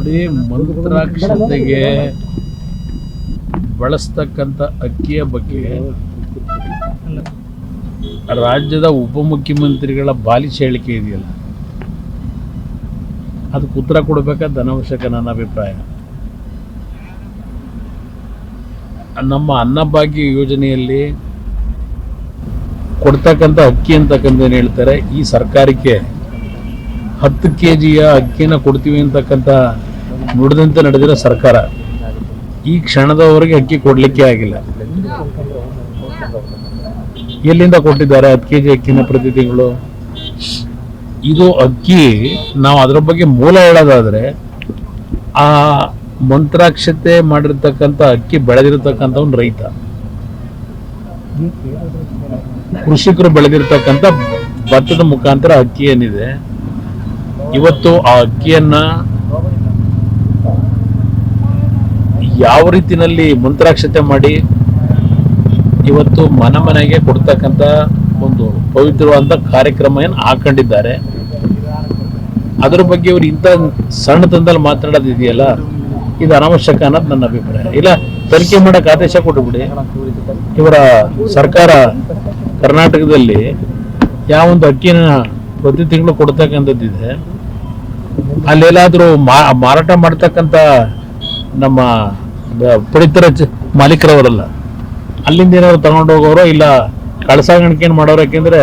ನೋಡಿ ಮಂತ್ರಾಕ್ಷತೆಗೆ ಬಳಸ್ತಕ್ಕಂಥ ಅಕ್ಕಿಯ ಬಗ್ಗೆ ರಾಜ್ಯದ ಉಪಮುಖ್ಯಮಂತ್ರಿಗಳ ಬಾಲಿಶ ಹೇಳಿಕೆ ಇದೆಯಲ್ಲ? ಅದಕ್ಕೆ ಉತ್ತರ ಕೊಡಬೇಕಾದ ಅನವಶ್ಯಕ ನನ್ನ ಅಭಿಪ್ರಾಯ. ನಮ್ಮ ಅನ್ನಭಾಗ್ಯ ಯೋಜನೆಯಲ್ಲಿ ಕೊಡ್ತಕ್ಕಂಥ ಅಕ್ಕಿ ಅಂತಕ್ಕಂಥ ಏನು ಹೇಳ್ತಾರೆ. ಈ ಸರ್ಕಾರಕ್ಕೆ ಹತ್ತು ಕೆ ಜಿಯ ಅಕ್ಕಿನ ಕೊಡ್ತೀವಿ ಅಂತಕ್ಕಂಥ ನುಡಿದಂತೆ ನಡೆದಿರೋ ಸರ್ಕಾರ, ಈ ಕ್ಷಣದವರೆಗೆ ಅಕ್ಕಿ ಕೊಡಲಿಕ್ಕೆ ಆಗಿಲ್ಲ. ಎಲ್ಲಿಂದ ಕೊಟ್ಟಿದ್ದಾರೆ ಹತ್ತು ಕೆ ಜಿ ಅಕ್ಕಿನ ಪ್ರತಿ ತಿಂಗಳು? ಇದು ಅಕ್ಕಿ, ನಾವು ಅದರ ಬಗ್ಗೆ ಮೂಲ ಹೇಳೋದಾದ್ರೆ, ಆ ಮಂತ್ರಾಕ್ಷತೆ ಮಾಡಿರ್ತಕ್ಕಂಥ ಅಕ್ಕಿ ಬೆಳೆದಿರತಕ್ಕಂಥ ಒಂದು ರೈತ. ಕೃಷಿಕರು ಬೆಳೆದಿರ್ತಕ್ಕಂಥ ಭತ್ತದ ಮುಖಾಂತರ ಅಕ್ಕಿ ಏನಿದೆ, ಇವತ್ತು ಆ ಅಕ್ಕಿಯನ್ನ ಯಾವ ರೀತಿನಲ್ಲಿ ಮಂತ್ರಾಕ್ಷತೆ ಮಾಡಿ ಇವತ್ತು ಮನ ಮನೆಗೆ ಕೊಡ್ತಕ್ಕಂಥ ಒಂದು ಪವಿತ್ರವಾದ ಕಾರ್ಯಕ್ರಮ ಏನು ಹಾಕೊಂಡಿದ್ದಾರೆ. ಅದ್ರ ಬಗ್ಗೆ ಇವ್ರು ಇಂಥ ಸಣ್ಣತನದಲ್ಲಿ ಮಾತನಾಡೋದಿದೆಯಲ್ಲ ಇದು ಅನಾವಶ್ಯಕ ಅನ್ನೋದು ನನ್ನ ಅಭಿಪ್ರಾಯ. ಇಲ್ಲ, ತನಿಖೆ ಮಾಡಕ್ಕೆ ಆದೇಶ ಕೊಟ್ಟುಬಿಡಿ ಇವರ ಸರ್ಕಾರ ಕರ್ನಾಟಕದಲ್ಲಿ ಯಾವೊಂದು ಅಕ್ಕಿನ ಪ್ರತಿ ತಿಂಗಳು ಕೊಡ್ತಕ್ಕಂಥದ್ದಿದೆ. ಅಲ್ಲೆಲ್ಲಾದರೂ ಮಾರಾಟ ಮಾಡ್ತಕ್ಕಂಥ ನಮ್ಮ ಪಡಿತರ ಮಾಲೀಕರವರಲ್ಲ. ಅಲ್ಲಿಂದ ಏನಾದ್ರು ತಗೊಂಡು ಹೋಗೋರು ಇಲ್ಲ ಕಳಸಾಗಣಿಕೆ ಮಾಡೋರು ಯಾಕೆಂದ್ರೆ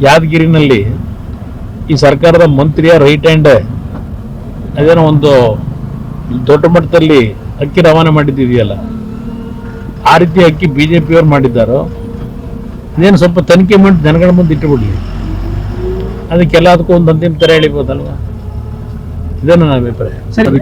ಯಾದಗಿರಿನಲ್ಲಿ ಈ ಸರ್ಕಾರದ ಮಂತ್ರಿಯ ರೈಟ್ ಹ್ಯಾಂಡ್ ಅದೇನೋ ಒಂದು ದೊಡ್ಡ ಮಟ್ಟದಲ್ಲಿ ಅಕ್ಕಿ ರವಾನೆ ಮಾಡಿದ್ದಿದೆಯಲ್ಲ. ಆ ರೀತಿ ಅಕ್ಕಿ ಬಿ ಜೆ ಪಿಯವ್ರು ಮಾಡಿದ್ದಾರೋ? ಇದೇನು ಸ್ವಲ್ಪ ತನಿಖೆ ಮಾಡಿ ಜನಗಳ ಮುಂದೆ ಇಟ್ಟುಬಿಡ್ಲಿ. ಅದಕ್ಕೆಲ್ಲದಕ್ಕೂ ಒಂದು ಅಂತಿಮ ತರ ಎಳಿಬೋದಲ್ವಾ? ಇದೇ ನನ್ನ ಅಭಿಪ್ರಾಯ. ಸರಿ.